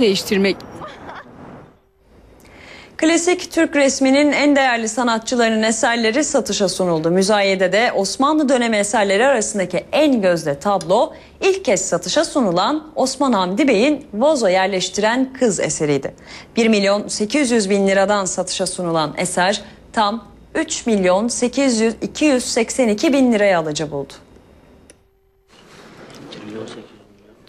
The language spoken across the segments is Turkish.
değiştirmek. Klasik Türk resminin en değerli sanatçılarının eserleri satışa sunuldu. Müzayedede Osmanlı dönemi eserleri arasındaki en gözde tablo ilk kez satışa sunulan Osman Hamdi Bey'in vazo yerleştiren kız eseriydi. 1 milyon 800 bin liradan satışa sunulan eser tam 3 milyon 800 282 bin liraya alıcı buldu.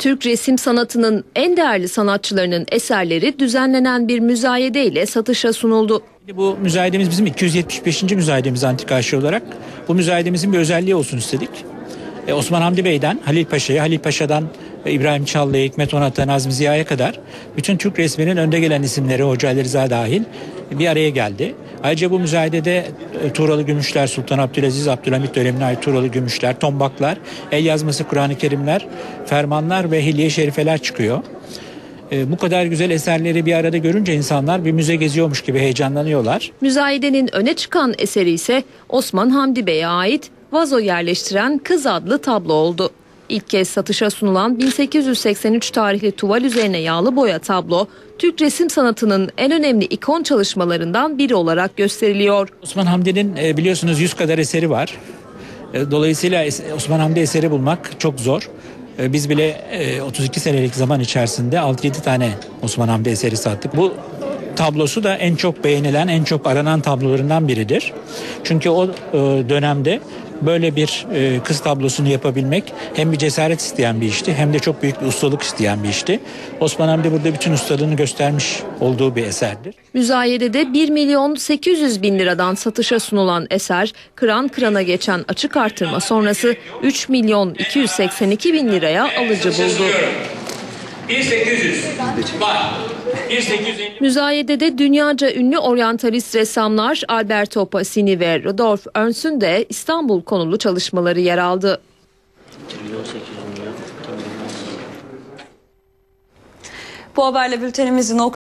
Türk resim sanatının en değerli sanatçılarının eserleri düzenlenen bir müzayede ile satışa sunuldu. Bu müzayedemiz bizim 275. müzayedemiz antika aşı olarak. Bu müzayedemizin bir özelliği olsun istedik. Ee, Osman Hamdi Bey'den Halil Paşa'ya, Halil Paşa'dan İbrahim Çallı'ya, Hikmet Onat'a, Nazmi Ziya'ya kadar bütün Türk resminin önde gelen isimleri, Hoca Ali Rıza dahil bir araya geldi. Ayrıca bu müzayedede e, Tuğralı Gümüşler, Sultan Abdülaziz, Abdülhamit dönemine ait Tuğralı Gümüşler, tombaklar, el yazması Kur'an-ı Kerimler, fermanlar ve hilye şerifeler çıkıyor. E, bu kadar güzel eserleri bir arada görünce insanlar bir müze geziyormuş gibi heyecanlanıyorlar. Müzayedenin öne çıkan eseri ise Osman Hamdi Bey'e ait vazo yerleştiren kız adlı tablo oldu. İlk kez satışa sunulan 1883 tarihli tuval üzerine yağlı boya tablo, Türk resim sanatının en önemli ikon çalışmalarından biri olarak gösteriliyor. Osman Hamdi'nin e, biliyorsunuz 100 kadar eseri var. E, Dolayısıyla Osman Hamdi eseri bulmak çok zor. E, Biz bile e, 32 senelik zaman içerisinde 6-7 tane Osman Hamdi eseri sattık. Bu tablosu da en çok beğenilen, en çok aranan tablolarından biridir. Çünkü o e, dönemde böyle bir e, kız tablosunu yapabilmek hem bir cesaret isteyen bir işti hem de çok büyük bir ustalık isteyen bir işti. Osman Hamdi burada bütün ustalığını göstermiş olduğu bir eserdir. Müzayedede 1 milyon 800 bin liradan satışa sunulan eser, kıran kırana geçen açık artırma sonrası 3 milyon 282 bin liraya alıcı buldu. 1800 var. 1850 Müzayedede dünyaca ünlü oryantalist ressamlar Alberto Pasini ve Rudolf Ernst'ün de İstanbul konulu çalışmaları yer aldı. Bu haberle bültenimizi nokta